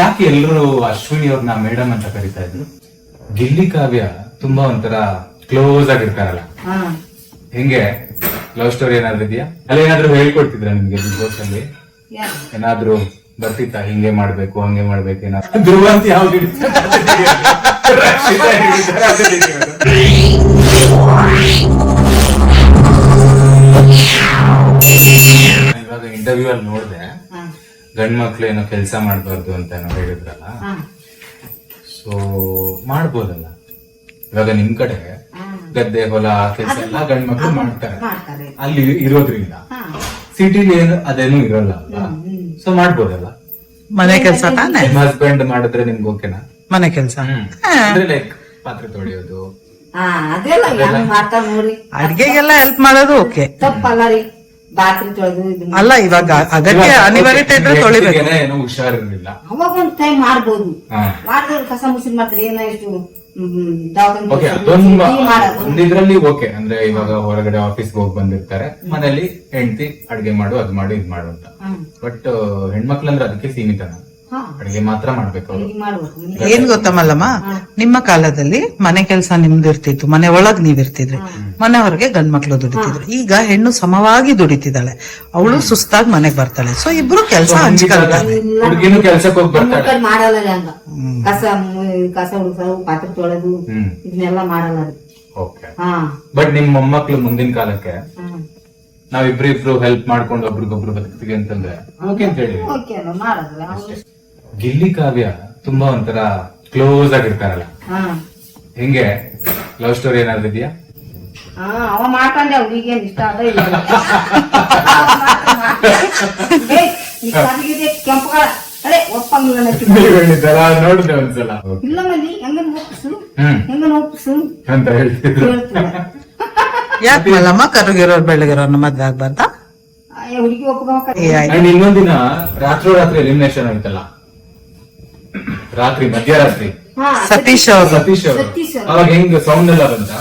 ಯಾಕೆ ಎಲ್ಲರೂ ಅಶ್ವಿನಿ ಅವ್ರನ್ನ ಮೇಡಮ್ ಅಂತ ಕರಿತಾ ಇದ್ರು? ಗಿಲ್ಲಿ ಕಾವ್ಯ ತುಂಬಾ ಒಂಥರ ಕ್ಲೋಸ್ ಆಗಿರ್ತಾರಲ್ಲ. ಹೆಂಗೆ? ಲವ್ ಸ್ಟೋರಿ ಏನಾದ್ರು ಇದೆಯಾ? ಅಲ್ಲಿ ಏನಾದ್ರು ಹೇಳ್ಕೊಡ್ತಿದ್ರ ನಿಮ್ಗೆ ಬಿಗ್ ಬಾಸ್ ಅಲ್ಲಿ? ಏನಾದ್ರು ಬರ್ತಿತ್ತ? ಹಿಂಗೆ ಮಾಡ್ಬೇಕು ಹಂಗೆ ಮಾಡ್ಬೇಕು ಏನಾದ್ರು? ಯಾವ್ದು ಹಿಡಿಯೋದು. ಇವಾಗ ಇಂಟರ್ವ್ಯೂ ಅಲ್ಲಿ ನೋಡ್ದೆ ಗಂಡ್ ಮಕ್ಳು ಏನೋ ಕೆಲಸ ಮಾಡಬಾರ್ದು ಅಂತ ಏನೋ ಹೇಳಿದ್ರಲ್ಲ? ಸೊ ಮಾಡ್ಬೋದಲ್ಲ. ಇವಾಗ ನಿಮ್ ಕಡೆ ಗದ್ದೆ ಹೊಲ ಕೆಲಸ ಎಲ್ಲ ಗಂಡ್ ಮಕ್ಳು ಮಾಡ್ತಾರೆ. ಮಾಡ್ತಾರೆ. ಅಲ್ಲಿ ಇರೋದ್ರಿಂದ. ಸಿಟಿಲಿ ಏನು ಅದೇನು ಇರಲ್ಲ. ಸೊ ಮಾಡ್ಬೋದಲ್ಲ? ಮನೆ ಕೆಲಸ ತಾನೆ? ನಿಮ್ ಹಸ್ಬೆಂಡ್ ಮಾಡಿದ್ರೆ ನಿಮ್ಗೆ ಓಕೆನಾ ಮನೆ ಕೆಲಸ? ಅಂದ್ರೆ ಲೈಕ್ ಪಾತ್ರೆ ತೊಳೆಯೋದು. ಅದೆಲ್ಲ ಅಡ್ಗೆಗೆಲ್ಲ ಹೆಲ್ಪ್ ಮಾಡೋದು ಓಕೆ ತಪ್ಪಲ್ಲ ರೀ. ಬಾತ್ರಿ ತೊಳೆದು ಅಲ್ಲ ಇವಾಗ ಅಗತ್ಯ ಅನಿವಾರ್ಯತೆ ಇದ್ರೆ ತೊಳಿಬೇಕು. ಏನೋ ಹುಷಾರಿರ್ಲಿಲ್ಲ. ಅವಾಗ ಒಂದ್ ಟೈಮ್ ಮಾಡ್ಬೋದು. ಮಾಡಿದ್ರೆ ಕಸ ಮುಸಿನ್ ಮಾತ್ರ ಏನೋ ಇಷ್ಟು ಓಕೆ ಅದೊಂದು ಮಾಡೋದು. ಒಂದಿದ್ರಲ್ಲಿ ಓಕೆ ಅಂದ್ರೆ ಇವಾಗ ಹೊರಗಡೆ ಆಫೀಸ್ ಹೋಗಿ ಬಂದಿರ್ತಾರೆ. ಮನೇಲಿ ಹೆಂಡತಿ ಅಡ್ಗೆ ಮಾಡು ಅದ್ ಮಾಡು ಇದ್ ಮಾಡು ಅಂತ. ಬಟ್ ಹೆಣ್ಮಕ್ಳಂದ್ರೆ ಅದಕ್ಕೆ ಸೀಮಿತನ. ಅಡಿಗೆ ಮಾತ್ರ ಮಾಡ್ಬೇಕು ಅವ್ರು. ಏನ್ ಗೊತ್ತಾ ಮಲ್ಲಮ್ಮ ನಿಮ್ಮ ಕಾಲದಲ್ಲಿ ಮನೆ ಕೆಲಸ ನಿಮ್ದಿರ್ತಿತ್ತು ಮನೆ ಒಳಗ್ ನೀವಿರ್ತಿದ್ರಿ ಮನೆ ಹೊರಗೆ ಗಂಡ್ ಮಕ್ಳು ದುಡಿತಿದ್ರು. ಈಗ ಹೆಣ್ಣು ಸಮವಾಗಿ ದುಡಿತಿದ್ದಾಳೆ. ಅವಳು ಸುಸ್ತಾಗಿ ಮನೆಗ್ ಬರ್ತಾಳೆ. ಸೊ ಇಬ್ರು ಕೆಲಸ ಹಂಚ್ಕೊಳ್ತಾರೆ. ಹುಡುಗಿನೂ ಕೆಲ್ಸಕ್ಕೆ ಹೋಗಿ ನಮ್ಮ ಬರ್ತಾಳೆ. ಕಡೆ ಮಾಡಲ್ಲ ಹಂಗ. ಕಸ ಮು- ಕಸ ಹುಡುಸೋದು ಪಾತ್ರೆ ತೊಳೆದು ಹ್ಮ್. ಇದನ್ನೆಲ್ಲ ಮಾಡಲ್ಲ ಓಕೆ. ಹಾ. ಬಟ್ ನಿಮ್ ಮೊಮ್ಮಕ್ಳು ಮುಂದಿನ ಕಾಲಕ್ಕೆ ಹ್ಮ್ ನಾವಿಬ್ರು ಇಬ್ರು ಹೆಲ್ಪ್ ಮಾಡ್ಕೊಂಡು ಒಬ್ರಿಗೊಬ್ರು ಬದುಕ್ತೀವಿ ಅಂತಂದ್ರೆ ಓಕೆ ಅಂತ ಹೇಳಿ. ಓಕೆ ಅಲ್ಲ ಮಾಡಲ್ಲ. ಅವ್ರು- ಗಿಲ್ಲಿ ಕಾವ್ಯ ತುಂಬಾ ಒಂಥರ ಕ್ಲೋಸ್ ಆಗಿರ್ತಾರಲ್ಲ. ಹಾ. ಹೆಂಗೆ? ಲವ್ ಸ್ಟೋರಿ ಏನಾದ್ರು ಇದೆಯಾ? ಅವ ಮಾಡ್ಕೊಂಡೆ ಅವ್ರಿಗೆ ಇಷ್ಟ ಅದ ಇಲ್ಲ. ಕೆಂಪಗಳ ಅದೇ ಒಪ್ಪಂಗಿಲ್ಲ ನೋಡಿದೆ ಒಂದ್ಸಲ. ಇಲ್ಲ ಮಲ್ಲಿ ಹೆಂಗನ್ ಒಪ್ಪಿಸು? ಹ್ಮ್. ಹೆಂಗನ್ ಒಪ್ಪಿಸು? ಅಂತ ಹೇಳ್ತಿದ್ರು. ಹೇಳ್ತಿಲ್ಲ ಯಾಕೆ ಮಲ್ಲಮ್ಮ ಕರುಗಿರೋರ್ ಬೆಳಗಿರೋರ್ನ ಮದ್ವೆ ಆಗ್ಬಾರ್ದಾ ಹುಡುಗಿ ಇನ್ನೊಂದಿನ ರಾತ್ರಿ ರಾತ್ರಿ ಎಲಿಮಿನೇಷನ್ ಆಯ್ತಲ್ಲ ರಾತ್ರಿ ಮಧ್ಯರಾತ್ರಿ? ಹಾ ಸತೀಶ್ ಅವರು ಸತೀಶ್ ಅವರು ಸತೀಶ್ ಅವಾಗ ಹೆಂಗ್ ಸೌಂಡ್ ಎಲ್ಲ ಬಂತ.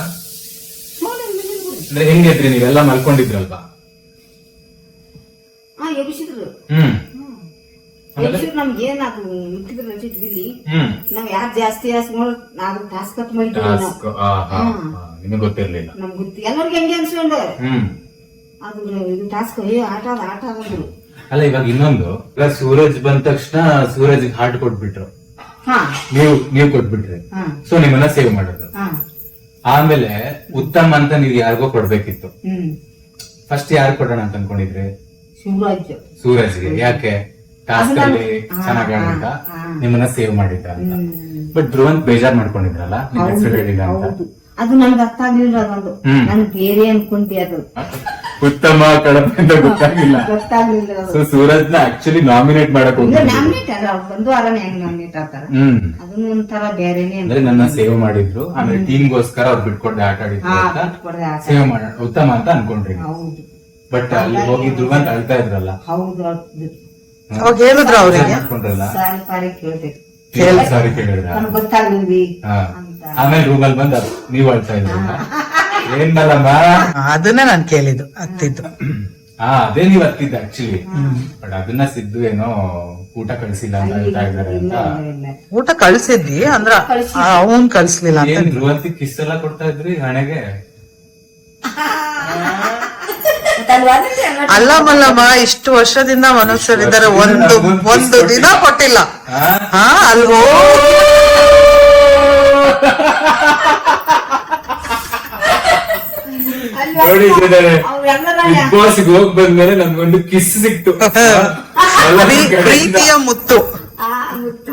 ಅಂದ್ರೆ ಹೆಂಗಿದ್ರಿ ನೀವೆಲ್ಲ ಮಲ್ಕೊಂಡಿದ್ರಲ್ವಾ? ಹ್ಮ್. ನಮ್ಗೆ ಏನಾದ್ರು ನಾವ್ ಯಾರು ಜಾಸ್ತಿ ಜಾಸ್ತಿ ನೋಡ್ ನಾವ್ ಟಾಸ್ಕ್ ಕಟ್ ಮಾಡಿದ್ವಿ ನಿಮಗೆ ಗೊತ್ತಿರ್ಲಿಲ್ಲ. ನಮ್ಗೆ ಗೊತ್ತಿ ಎಲ್ಲರಿಗೆ ಹೆಂಗೆ ಅನ್ಸ್ಕೊಂಡ. ಇದು ಟಾಸ್ಕ್ ಏ ಆಟ ಆಟ ಅಲ್ಲ ಇವಾಗ ಇನ್ನೊಂದು. ಸೂರಜ್ ಬಂದ ತಕ್ಷಣ ಸೂರಜ್ ಹಾರ್ಟ್ ಕೊಟ್ಬಿಟ್ರು. ನೀವು ನೀವು ಕೊಟ್ಬಿಟ್ರಿ. ಸೊ ನಿಮ್ಮನ್ನ ಸೇವ್ ಮಾಡೋದು. ಆಮೇಲೆ ಉತ್ತಮ ಅಂತ ನೀವು ಯಾರಿಗೋ ಕೊಡ್ಬೇಕಿತ್ತು. ಫಸ್ಟ್ ಯಾರು ಕೊಡೋಣ ಅಂತ ಅನ್ಕೊಂಡಿದ್ರಿ? ಸೂರಜ್. ಗೆ ಯಾಕೆ? ಟಾಸ್ಕ್ ಅಲ್ಲಿ ಹಾ, ಚೆನ್ನಾಗಿ ಆಡಿದ್ದ ನಿಮ್ಮನ್ನ ಸೇವ್ ಮಾಡಿದ್ದ ಅಂತ. ಬಟ್ ಧ್ರುವಂತ್ ಬೇಜಾರ್ ಮಾಡ್ಕೊಂಡಿದ್ರಲ್ಲ? ನಿಮ್ ಹೆಸರು ಹೇಳಿಲ್ಲ ಅಂತ. ಅದು ನನ್ಗೆ ಅರ್ಥ ಆಗ್ಲಿಲ್ಲ ಅದೊಂದು ನಾನು ನನ್ ಬೇರೆ ಅನ್ಕೊಂತಿ ಅದು. ಉತ್ತಮ ಕಳಪೆ ಅಂತ ಗೊತ್ತಾಗಿಲ್ಲ. ಗೊತ್ತಾಗ್ಲಿಲ್ಲ ಸೊ ಸೂರಜ್ನ ಆಕ್ಚುಲಿ ನಾಮಿನೇಟ್ ಮಾಡಕ್ ಹೋಗಿ ನಾಮಿನೇಟ್ ಅಲ್ಲ ಬಂದು ಅರಣ್ಯ ಹೆಂಗ್ ನಾಮಿನೇಟ್ ಆಗ್ತಾರ. ಹ್ಮ್. ಅದನ್ನ ಒಂಥರ ಬೇರೆನೆ ಅಂದ್ರೆ ನನ್ನ ಸೇವ್ ಮಾಡಿದ್ರು. ಆಮೇಲೆ ಟೀಮ್ ಗೋಸ್ಕರ ಅವ್ರು ಬಿಟ್ಕೊಡ್ದೆ ಆಟ ಆಡಿದ್ರು ಸೇವ್ ಮಾಡ ಉತ್ತಮ ಅಂತ ಅನ್ಕೊಂಡ್ರಿ ಹೌದು. ಬಟ್ ಅಲ್ಲಿ ಹೋಗಿ ಅಂತ ಅಳ್ತಾ ಇದ್ರಲ್ಲ. ಹೌದು ಅವಾಗ ಹೇಳಿದ್ರು ಅವ್ರಿಗೆ? ಅನ್ಕೊಂಡ್ರಲ್ಲ. ಸಾರಿ ಪಾರಿ ಕೇಳ್ಬೇಕು ಸಾರಿ ಕೇಳಿದ್ರ ನನ್ಗೆ ಗೊತ್ತಾಗ್ಲಿಲ್ವಿ ಆಮೇಲೆ ರೂಮಲ್ಲಿ ಬಂದ ನೀವು ನೀವ್ ಅಳ್ತಾ ಇದ್ರಲ್ಲ ಏನ್ಮಲ್ಲಮ್ಮ? ಅದನ್ನ ನಾನ್ ಕೇಳಿದ್ದು ಹತ್ತಿದ್ದು. ಹಾ ಅದೇ ನೀವ್ ಹತ್ತಿದ್ದ ಆಕ್ಚುಲಿ ಬಟ್ ಅದನ್ನ ಸಿದ್ದು ಏನೋ ಊಟ ಕಳ್ಸಿಲ್ಲ ಅಂತ ಹೇಳ್ತಾ ಇದಾರೆ ಅಂತ. ಊಟ ಕಳ್ಸಿದ್ವಿ ಅಂದ್ರ ಅವನ್ ಕಳ್ಸ್ಲಿಲ್ಲ ಅಂತ. ಏನ್ ಧ್ರುವಂತಿ ಕಿಸ್ ಎಲ್ಲ ಕೊಡ್ತಾ ಇದ್ರಿ ಹಣೆಗೆ? ಅಲ್ಲಿ ಮಲ್ಲಮ್ಮ ಇಷ್ಟು ವರ್ಷದಿಂದ ಮನುಷ್ಯರಿದ್ದಾರೆ. ಒಂದು ಒಂದು ದಿನ ಕೊಟ್ಟಿಲ್ಲ? ಹಾ ಅಲ್ವೋ? ಅಲ್ಲಿ ನೋಡಿ ಬಿಗ್ ಬಾಸ್ ಹೋಗ್ ಬಂದ್ಮೇಲೆ ನಮ್ಗೊಂದು ಕಿಸ್ ಸಿಕ್ತು. ಪ್ರೀತಿಯ ಮುತ್ತು. ಆ, ಗೊತ್ತು.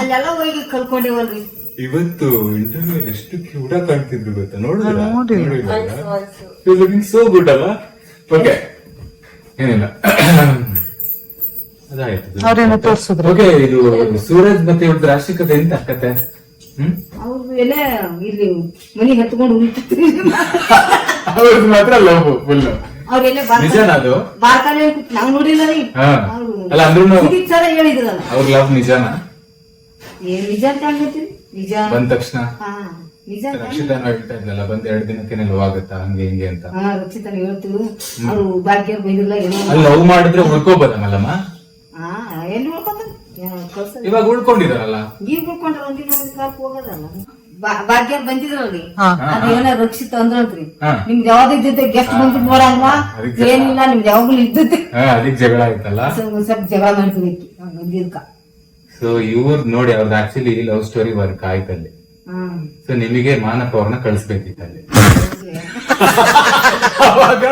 ಅಲ್ಲೆಲ್ಲ ಹೋಗಿ ಕಲ್ಕೊಂಡಿವಲ್ರಿ ಇವತ್ತು ಇಂಟರ್ವ್ಯೂ ಎಷ್ಟು ಕ್ಯೂಟ ಕಾಣ್ತಿದ್ರು ಗೊತ್ತಾ? ನೋಡಿದ್ರೆ? ಸೋ ಗುಡ್ ಅಲ್ಲ? ಓಕೆ ಏನಿಲ್ಲ. ಅದಾಯ್ತು. ಓಕೆ ಇದು ಸೂರಜ್ ಮತ್ತೆ ಇವ್ರದ್ದು ರಾಶಿಕತೆ ಎಂತ ಕತೆ? ಹ್ಮ್? ಅವ್ರು ಎಲ್ಲ ಇಲ್ಲಿ ಹತ್ಕೊಂಡು ಅವ್ರದ್ದು ಮಾತ್ರ ಲವ್ ಫುಲ್ ಅವರೆಲ್ಲ ನಿಜನಾ ಅದು? ಬಾರ್ಕಾನೆ ನಾವ್ ನೋಡಿಲ್ಲ ರೀ. ಹಾ. ಅಲ್ಲ ಅಂದ್ರೂ ಸುದೀಪ್ ಸರ ಹೇಳಿದ್ರಲ್ಲ. ಅವ್ರ ಲವ್ ನಿಜನಾ? ಏನ್ ನಿಜ ಅಂತ ಹೇಳ್ತೀರಿ? ನಿಜ. ಬಂದ ತಕ್ಷಣ? ನಿಜ ರಕ್ಷಿತಾನು ಹೇಳ್ತಾ ಇದ್ಲಲ್ಲ ಬಂದ್ ಎರಡ್ ದಿನಕ್ಕೆ ಲವ್ ಆಗುತ್ತಾ ಹಂಗೆ ಹಿಂಗೆ ಅಂತ? ರಕ್ಷಿತನ ಅವ್ರು ಭಾಗ್ಯ ಬೈದಿಲ್ಲ ಏನೋ ಲವ್ ಮಾಡಿದ್ರೆ ಉಳ್ಕೋಬೋದಲ್ಲಮ್ಮ ಇವಾಗ ಉಳ್ಕೊಂಡಿದಾರಲ್ಲ ಈಗ ಉಳ್ಕೊಂಡ್ರೆ ಒಂದಿನ ಒಂದ್ ಕಾಲಕ್ಕೆ ಹೋಗೋದಲ್ಲ. ಭಾಗ್ಯ ಬಂದಿದ್ರಲ್ರಿ ಅದು ಅದೇನ ರಕ್ಷಿತ ಅಂದ್ರಲ್ರಿ ನಿಮ್ಗೆ ನಿಮ್ದು ಯಾವ್ದು ಇದ್ದಿದ್ದೆ ಗೆಸ್ಟ್ ಬಂದು ನೋಡಲ್ವಾ? ಅದಕ್ಕೆ- ಏನಿಲ್ಲ ನಿಮ್ದು ಯಾವಾಗ್ಲೂ ಇದ್ದಿದ್ದೆ. ಅದಕ್ಕೆ ಜಗಳ ಆಯ್ತಲ್ಲ? ಸ್ವಲ್ಪ ಜಗಳ ಮಾಡ್ತೀವಿ ಬಂದಿದ್ಕ. ಸೊ ಇವ್ರ ನೋಡಿ ಅವ್ರದ್ದು ಆಕ್ಚುಲಿ ಲವ್ ಸ್ಟೋರಿ ವರ್ಕ್ ಆಯ್ತಲ್ಲಿ. ಹ್ಮ್ ಸೊ ನಿಮಗೆ ಮಾನಪ್ಪ ಅವ್ರನ್ನ ಕಳಿಸ್ಬೇಕಿತ್ತಲ್ಲಿ. ಅವಾಗ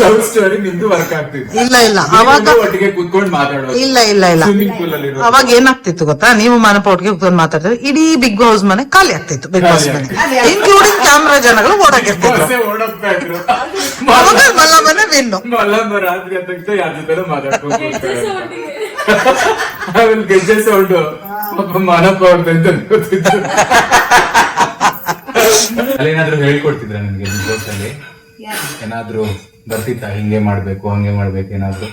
ಲವ್ ಸ್ಟೋರಿ ನಿಮ್ದು ವರ್ಕ್ ಆಗ್ತಿತ್ತು. ಇಲ್ಲ ಇಲ್ಲ. ಅವಾಗ ಒಟ್ಟಿಗೆ ಕುತ್ಕೊಂಡು ಮಾತಾಡೋದು. ಇಲ್ಲ ಇಲ್ಲ ಇಲ್ಲ. ಸ್ವಿಮ್ಮಿಂಗ್ ಪೂಲ್ ಅಲ್ಲಿ ಇರೋದು. ಅವಾಗ ಏನಾಗ್ತಿತ್ತು ಗೊತ್ತಾ? ನೀವು ಮಾನಪ್ಪ ಒಟ್ಟಿಗೆ ಕೂತ್ಕೊಂಡು ಮಾತಾಡಿದ್ರೆ ಇಡೀ ಬಿಗ್ ಬಾಸ್ ಮನೆ ಖಾಲಿ ಆಗ್ತಿತ್ತು ಬಿಗ್ ಬಾಸ್ ಮನೆ. ಇನ್ಕ್ಲೂಡಿಂಗ್ ಕ್ಯಾಮ್ರಾ ಜನಗಳು ಓಡಾಕಿರ್ತಿದ್ರು ಬಸ್ಸೇ ಓಡೋಗ್ತಾ ಇದ್ರು. ಅವಾಗ ಮಲ್ಲ ಮನೆ ವಿನ್ನು ಮಲ್ಲಮ್ಮ ರಾತ್ರಿ ಅಂತ ಯಾರ ಜೊತೆ ಮಾತಾಡ್ಕೊಂಡು ಕೂರ್ತಾರೆ. ಆಮೇಲೆ ಗೆಜ್ಜೆ ಸೌಂಡ್. ಒಬ್ಬ ಮಾನಪ್ಪ ಅವ್ರ ಅಂತ ಗೊತ್ತಿತ್ತು. ಅಲ್ಲೇನಾದ್ರೂ ಹೇಳ್ಕೊಡ್ತಿದ್ರ ನಿಮ್ಗೆ ಬಿಗ್ ಬಾಸ್ ಅಲ್ಲಿ? ಏನಾದ್ರೂ ಬರ್ತಿತ್ತ? ಹಿಂಗೆ ಮಾಡ್ಬೇಕು ಹಂಗೆ ಮಾಡ್ಬೇಕು ಏನಾದ್ರು?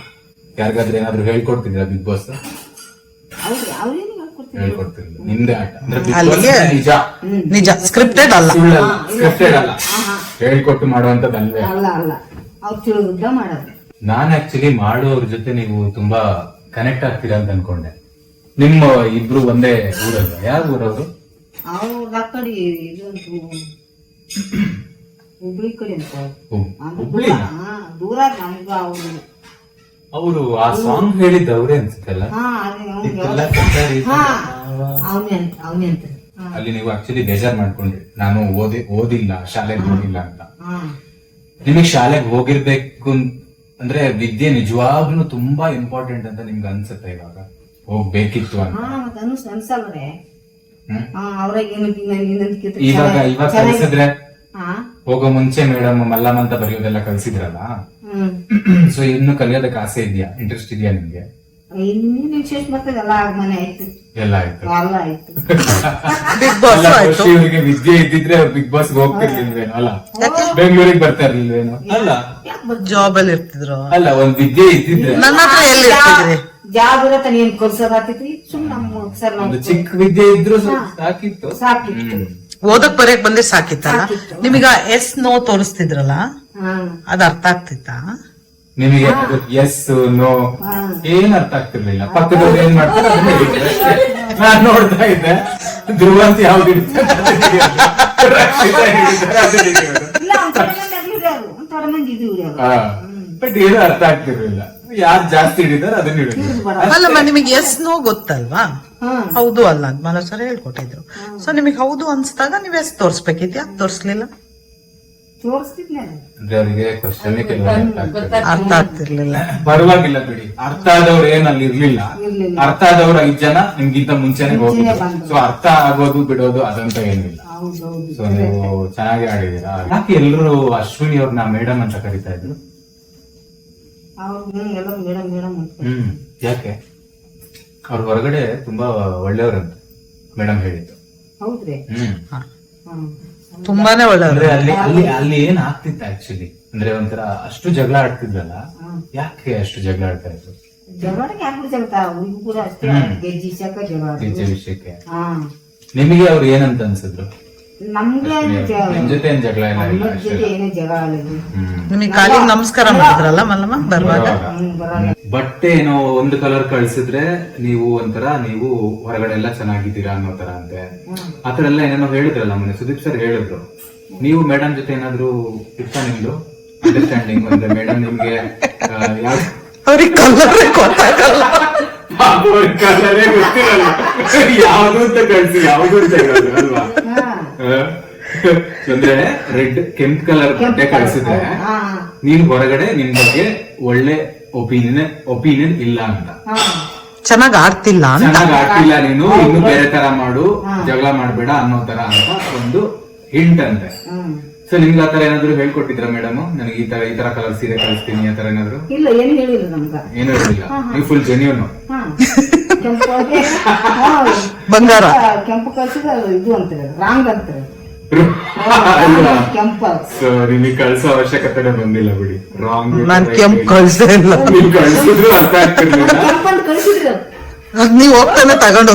ಯಾರಿಗಾದ್ರೂ ಏನಾದ್ರು ಹೇಳ್ಕೊಡ್ತಿದ್ರ ಬಿಗ್ ಬಾಸ್? ಅವ್ರು ಅವ್ರೇನು ಹೇಳ್ಕೊಡ್ತಾರೆ ಹೇಳ್ಕೊಡ್ತಿರ್ಲಿಲ್ಲ ನಿಮ್ದೇ ಆಟ. ಅಂದ್ರೆ ಬಿಗ್ ಬಾಸ್ ಅಲ್ಲಿಗೆ- ನಿಜ. ನಿಜ ಸ್ಕ್ರಿಪ್ಟೆಡ್ ಅಲ್ಲ. ಸುಳ್ಳಲ್ಲ ಸ್ಕ್ರಿಪ್ಟೆಡ್ ಅಲ್ಲ. ಹೇಳ್ಕೊಟ್ಟು ಮಾಡುವಂತದ್ದಲ್ವೇ ಅಲ್ಲ ಅಲ್ಲ. ಅವ್ರು ತಿಳಿದ ಮಾಡೋದು. ನಾನ್ ಆಕ್ಚುಲಿ ಮಾಡೋರ್ ಜೊತೆ ನೀವು ತುಂಬಾ ಕನೆಕ್ಟ್ ಆಗ್ತೀರಾ ಅಂತ ಅನ್ಕೊಂಡೆ. ನಿಮ್ಮ ಇಬ್ರು ಒಂದೇ ಊರಲ್ಲ ಯಾವ ಊರವರು? ಅವ್ರು ಆ ಕಡೆ ಇದೊಂದು ಹುಬ್ಳಿ ಕಡೆ ಹುಬ್ಳಿ? ದೂರ ನಮ್ಗ ಅವ್ರು ಅವರು ಆ ಸಾಂಗ್ ಹೇಳಿದ್ದ ಅವ್ರೇ ಅನ್ಸುತ್ತಲ್ಲ ಅಲ್ಲಿ ನೀವು ಆಕ್ಚುಲಿ ಬೇಜಾರ್ ಮಾಡ್ಕೊಂಡ್ರಿ. ನಾನು ಓದಿ ಓದಿಲ್ಲ ಶಾಲೆಗೆ ಹೋಗಿಲ್ಲ ಅಂತ. ನಿಮಗೆ ಶಾಲೆಗೆ ಹೋಗಿರ್ಬೇಕು ಅಂದ್ರೆ ವಿದ್ಯೆ ನಿಜವಾಗ್ಲೂ ತುಂಬಾ ಇಂಪಾರ್ಟೆಂಟ್ ಅಂತ ನಿಮ್ಗೆ ಅನ್ಸುತ್ತೆ ಇವಾಗ? ಹೋಗ್ಬೇಕಿತ್ತು ಅಂತ. ಅನ್ಸಲ್ರೆ ಇವಾಗ ಇವಾಗ ಕಲಿಸಿದ್ರೆ? ಹೋಗೋ ಮುಂಚೆ ಮೇಡಮ್ ಮಲ್ಲಮ್ಮ ಅಂತ ಬರೆಯೋದೆಲ್ಲ ಕಲ್ಸಿದ್ರಲ್ಲ ಸೊ ಇನ್ನು ಕಲಿಯೋದಕ್ಕೆ ಆಸೆ ಇದೆಯಾ? ಇಂಟ್ರೆಸ್ಟ್ ಇದೆಯಾ ನಿಮ್ಗೆ? ಇನ್ನೇನು ವಿಶೇಷ ಬರ್ತದೆ ಎಲ್ಲ ಆಗ ಮನೆ ಆಯ್ತು. ಎಲ್ಲ ಆಯ್ತು. ಎಲ್ಲ ಆಯ್ತು. ಬಿಗ್ ಬಾಸ್ ಆಯ್ತು. ವಿದ್ಯೆ ಇದ್ದಿದ್ರೆ ಬಿಗ್ ಬಾಸ್ ಹೋಗ್ತಿರ್ಲಿಲ್ವೇನೋ? ಅಲ್ಲ. ಬೆಂಗಳೂರಿಗೆ ಬರ್ತಾ ಇರ್ಲಿಲ್ವೇನೋ ಅಲ್ಲ. ಜಾಬ್ ಅಲ್ಲಿ ಇರ್ತಿದ್ರು. ಅಲ್ಲ ಒಂದ್ ವಿದ್ಯೆ ಇದ್ದಿದ್ರೆ. ನನ್ನ ಹತ್ರ ಎಲ್ಲಿ ಇರ್ತಿದ್ರಿ? ಜಾಬ್ ಇರತ್ತ ನೀನ್ ಕಲ್ಸೋದಾಗ್ತೈತಿ ಸುಮ್ ನಮ್ಮ ಸರ್ ಒಂದು ಚಿಕ್ಕ ವಿದ್ಯೆ ಇದ್ರು ಸಾಕಿತ್ತು. ಸಾಕಿತ್ತು. ಓದಕ್ ಬರೆಯಕ್ ಬಂದ್ರೆ ಸಾಕಿತ್ತ. ನಿಮಗ ಎಸ್ ನೋ ತೋರಿಸ್ತಿದ್ರಲ್ಲ? ಅದ ಅದ್ ಅರ್ಥ ಆಗ್ತಿತ್ತ? ನಿಮಗೆ ಎಸ್ ನೋ ಏನ್ ಅರ್ಥ ಆಗ್ತಿರ್ಲಿಲ್ಲ? ಪಕ್ಕದವ್ರು ಏನ್ ಮಾಡ್ತಾರೆ ಅದನ್ನ ನಾನ್ ನೋಡ್ತಾ ಇದ್ದೆ. ಧ್ರುವಂತ ಯಾವ್ದು ಬಟ್ ಏನು ಅರ್ಥ ಆಗ್ತಿರ್ಲಿಲ್ಲ. ಯಾರು ಜಾಸ್ತಿ ಹಿಡಿದಾರೆ ಅದನ್ನ ಹಿಡಿದ್ರು. ಅಲ್ಲಮ್ಮ ನಿಮಗೆ ಎಸ್ ನೋ ಗೊತ್ತಲ್ವಾ? ಹೌದು ಅಲ್ಲ ಅಂತ ಮನೋಜ್ ಸರ್ ಹೇಳ್ಕೊಟ್ಟಿದ್ರು ಸೊ ನಿಮಗೆ ಹೌದು ಅನ್ಸ್ದಾಗ ನೀವ್ ಎಷ್ಟು ತೋರ್ಸ್ಬೇಕಿತ್ತು ಯಾಕೆ ತೋರ್ಸ್ಲಿಲ್ಲ? ಅರ್ಥ ಆಗ್ತಿರ್ಲಿಲ್ಲ. ಪರವಾಗಿಲ್ಲ ಬಿಡಿ. ಅರ್ಥ ಆದವ್ರು ಏನ್ ಅಲ್ಲಿ ಇರ್ಲಿಲ್ಲ. ಅರ್ಥ ಆದವ್ರು ಐದ್ ಜನ ನಿಮ್ಗಿಂತ ಮುಂಚೆನೆ ಹೋಗಿದ್ರು. ಸೊ ಅರ್ಥ ಆಗೋದು ಬಿಡೋದು ಅದಂತ ಏನಿಲ್ಲ. ಸೊ ನೀವು ಚೆನ್ನಾಗಿ ಆಡಿದೀರಾ ಯಾಕೆ ಎಲ್ಲರೂ ಅಶ್ವಿನಿ ಅವ್ರನ್ನ ಮೇಡಮ್ ಅಂತ ಕರಿತಾ ಇದ್ರು? ಹ್ಮ್ ಯಾಕೆ? ಅವ್ರ ಹೊರಗಡೆ ತುಂಬಾ ಒಳ್ಳೆಯವರಂತೆ ಮೇಡಮ್ ಹೇಳಿದ್ದು. ಹೌದ್ರಿ? ಹ್ಮ್. ಹ್ಮ್. ತುಂಬಾನೇ ಒಳ್ಳೆ ಅಂದ್ರೆ ಅಲ್ಲಿ ಅಲ್ಲಿ ಅಲ್ಲಿ ಏನ್ ಆಗ್ತಿತ್ತು ಆಕ್ಚುಲಿ ಅಂದ್ರೆ ಒಂಥರ ಅಷ್ಟು ಜಗಳ ಆಡ್ತಿದ್ರಲ್ಲ ಯಾಕೆ ಅಷ್ಟು ಜಗಳ ಆಡ್ತಾ ಇತ್ತು ಜಗಳಕ್ಕೆ ಯಾಕೆ ಜಗತ್ತ ಅವ್ರಿಗೂ ಕೂಡ ಅಷ್ಟೇ ಗೆಜ್ಜಿ ಜಗಳ ವಿಷಯಕ್ಕೆ. ಹಾ. ನಿಮಗೆ ಅವ್ರು ಏನಂತ ಅನ್ಸಿದ್ರು? ನಮ್ಗೆ ನಿಮ್ ಜೊತೆ ಏನ್ ಜಗಳ ಇಲ್ಲ ಇಲ್ಲ? ನಮ್ಮ ಅಷ್ಟೇ. ಜೊತೆ ಏನೇ ಜಗಳ ಆಡಿದ್ವಿ ಹ್ಮ್. ನಿಮಗೆ ಕಾಲಿಗೆ ನಮಸ್ಕಾರ ಮಾಡಿದ್ರಲ್ಲ ಮಲ್ಲಮ್ಮ ಬರುವಾಗ? ಬರಲ್ಲ ಬಟ್ಟೆ ಏನೋ ಒಂದು ಕಲರ್ ಕಳ್ಸಿದ್ರೆ ನೀವು ಒಂಥರ ನೀವು ಹೊರಗಡೆ ಎಲ್ಲ ಚೆನ್ನಾಗಿದ್ದೀರಾ ಅನ್ನೋ ತರ ಅಂತೆ. ಆತರ ಎಲ್ಲ ಏನೇನೋ ಹೇಳಿದ್ರಲ್ಲ ಮನೆ ಸುದೀಪ್ ಸರ್ ಹೇಳಿದ್ರು. ನೀವು ಮೇಡಮ್ ಜೊತೆ ಏನಾದ್ರು ಇತ್ತ ನಿಮ್ದು? ಅಂಡರ್ಸ್ಟ್ಯಾಂಡಿಂಗ್ ಅಂದ್ರೆ ಮೇಡಮ್ ನಿಮ್ಗೆ ಆ, ಯಾವ ಅವ್ರಿಗೆ ಕಲರ್ ಗೊತ್ತಾಗಲ್ಲ. ಕಲರೇ ಗೊತ್ತಿರಲ್ಲ. ಯಾವ್ದು ಅಂತ ಕಳ್ಸಿ ಯಾವ್ದು ಅಂತ ಹೇಳೋದು ಅಲ್ವಾ? ಹಾ. ಅಂದ್ರೆ ರೆಡ್ ಕೆಂಪ್ ಕಲರ್ ಬಟ್ಟೆ ಕಳಿಸಿದ್ರೆ ಹಾ ನೀನ್ ಹೊರಗಡೆ ನಿನ್ ಬಗ್ಗೆ ಒಳ್ಳೆ ಒಪಿನಿಯನ್ ಒಪಿನಿಯನ್ ಇಲ್ಲ ಅಂತ. ಹಾ. ಚೆನ್ನಾಗ್ ಆಡ್ತಿಲ್ಲ ಅಂತ. ಚೆನ್ನಾಗ್ ಆಡ್ತಿಲ್ಲ ನೀನು ಇನ್ನು ಬೇರೆ ತರ ಮಾಡು ಜಗಳ ಮಾಡ್ಬೇಡ ಅನ್ನೋ ತರ ಅಂತ ಒಂದು ಹಿಂಟ್ ಅಂತೆ. ಹ್ಮ್. ಸೊ ನಿಮ್ಗೆ ಆತರ ಏನಾದ್ರು ಹೇಳ್ಕೊಟ್ಟಿದ್ರ ಮೇಡಮ್ ನನಗೆ ಈ ತರ ಈ ತರ ಕಲರ್ ಸೀರೆ ಕಳಿಸ್ತೀನಿ ಆತರ ತರ ಏನಾದ್ರು? ಇಲ್ಲ ಏನು ಹೇಳಿಲ್ಲ ನಮ್ಗೆ. ಏನು ಹೇಳಿಲ್ಲ? ನೀವು ಫುಲ್ ಜೆನ್ಯೂನ್ ಹಾ. ಕೆಂಪು ಬಂಗಾರ. ಕೆಂಪು ಕಳ್ಸಿದ ಇದು ಅಂತಾರೆ ರಾಂಗ್ ಅಂತಾರೆ ಕೆಂಪು. ಸೊ ನಿಮಗೆ ಕಳ್ಸೋ ಅವಶ್ಯಕತೆ ಬಂದಿಲ್ಲ ಬಿಡಿ. ರಾಂಗ್ ನಾನ್ ಕೆಂಪ್ ಕಳ್ಸೇ ಇಲ್ಲ. ನೀವು ಕಳ್ಸಿದ್ರು ಅರ್ಥ ಆಗ್ತಿರ್ಲಿಲ್ಲ. ಕೆಂಪು ಅಂತ ಕಳ್ಸಿದ್ರು ಅದ್. ನೀವ್ ಹೋಗ್ತಾನೆ ತಗೊಂಡು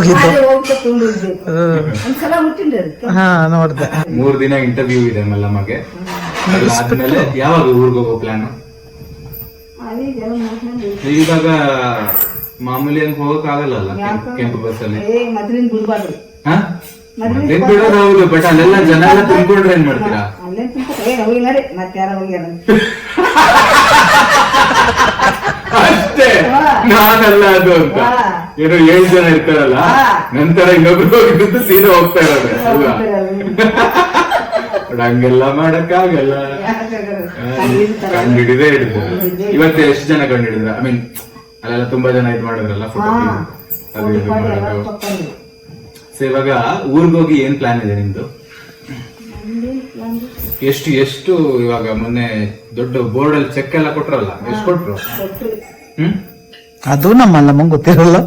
ಒಂದ್ಸಲ ಹಾ. ನೋಡ್ದೆ. ಮೂರ್ ದಿನ ಇಂಟರ್ವ್ಯೂ ಇದೆ ಮಲ್ಲಮ್ಮಗೆ. ಯಾವಾಗ ಊರ್ಗೋಗೋ ಹೋಗೋ ಪ್ಲಾನ್ ಇವಾಗ ಮಾಮೂಲಿ ಹಂಗ್ ಹೋಗಕ್ ಆಗಲ್ಲ? ಕೆಂಪು ಬಸ್ ಅಲ್ಲಿ ಮೊದ್ಲಿನ ಬಿಡ್ಬಾರ್ದು. ಬಿಡೋದು ಹೌದು ಬಟ್ ಅಲ್ಲೆಲ್ಲ ಜನ ಎಲ್ಲ ತುಂಬಿಕೊಂಡ್ರೆ ಏನ್ ಮಾಡ್ತೀರಾ? ಅಲ್ಲೇ ತುಂಬ ಏ ಹೋಗಿ ನಡಿ ಮತ್ತೆ ಯಾರ ಹೋಗ್ಯಾರ ಅಷ್ಟೇ. ನಾನಲ್ಲ ಅದು ಅಂತ. ಏನೋ ಏಳು ಜನ ಇರ್ತಾರಲ್ಲ? ನಂತರ ಇನ್ನೊಬ್ರು ಹೋಗಿದ್ದು ಸೀದಾ ಹೋಗ್ತಾ ಇರೋದು ಅಲ್ವಾ? ಬಟ್ ಹಂಗೆಲ್ಲ ಮಾಡಕ್ಕಾಗಲ್ಲ. ಕಂಡಿಡಿದೇ ಹಿಡಿದ್ರು ಇವತ್ತು ಎಷ್ಟು ಜನ ಕಂಡಿಡಿದ್ರ? ಐ ಮೀನ್ ಅಲ್ಲೆಲ್ಲ ತುಂಬಾ ಜನ ಇದ್ ಮಾಡಿದ್ರಲ್ಲ ಫೋಟೋ ಸೊ ಇವಾಗ ಹೋಗಿ ಏನ್ ಪ್ಲಾನ್ ಇದೆ ನಿಮ್ದು? ಎಷ್ಟು ಎಷ್ಟು ಇವಾಗ ಮೊನ್ನೆ ದೊಡ್ಡ ಬೋರ್ಡ್ ಅಲ್ಲಿ ಚೆಕ್ ಎಲ್ಲ ಕೊಟ್ರಲ್ಲ ಎಷ್ಟು ಕೊಟ್ರು? ಹ್ಮ್? ಅದು ನಮ್ಮಲ್ಲ ಮಂಗ್ ಗೊತ್ತಿರಲ್ಲ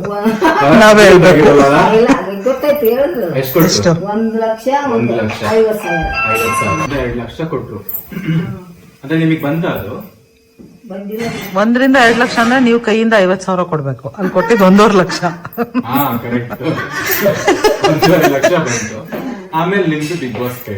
ನಾವೇ ಹೇಳ್ಬೇಕು. ಎಷ್ಟು ಕೊಟ್ರು? ಎಷ್ಟು? ಒಂದ್ ಲಕ್ಷ ಒಂದು ಒಂದು ಲಕ್ಷ. ಐವತ್ ಸಾವಿರ. ಐವತ್ತು ಸಾವಿರ. ಎರಡು ಲಕ್ಷ ಕೊಟ್ರು. ಅಂದ್ರೆ ನಿಮಗೆ ಬಂತ ಅದು ಒಂದರಿಂದ ಎರಡ್ ಲಕ್ಷ ಅಂದ್ರೆ ನೀವು ಕೈಯಿಂದ ಐವತ್ ಸಾವಿರ ಕೊಡ್ಬೇಕು. ಅಲ್ಲಿ ಕೊಟ್ಟಿದ್ದು ಒಂದೂವರೆ ಲಕ್ಷ. ಹಾ ಕರೆಕ್ಟ್ ಲಕ್ಷ ಬಂತು. ಆಮೇಲೆ ನಿಮ್ದು ಬಿಗ್ ಬಾಸ್ ಕೈ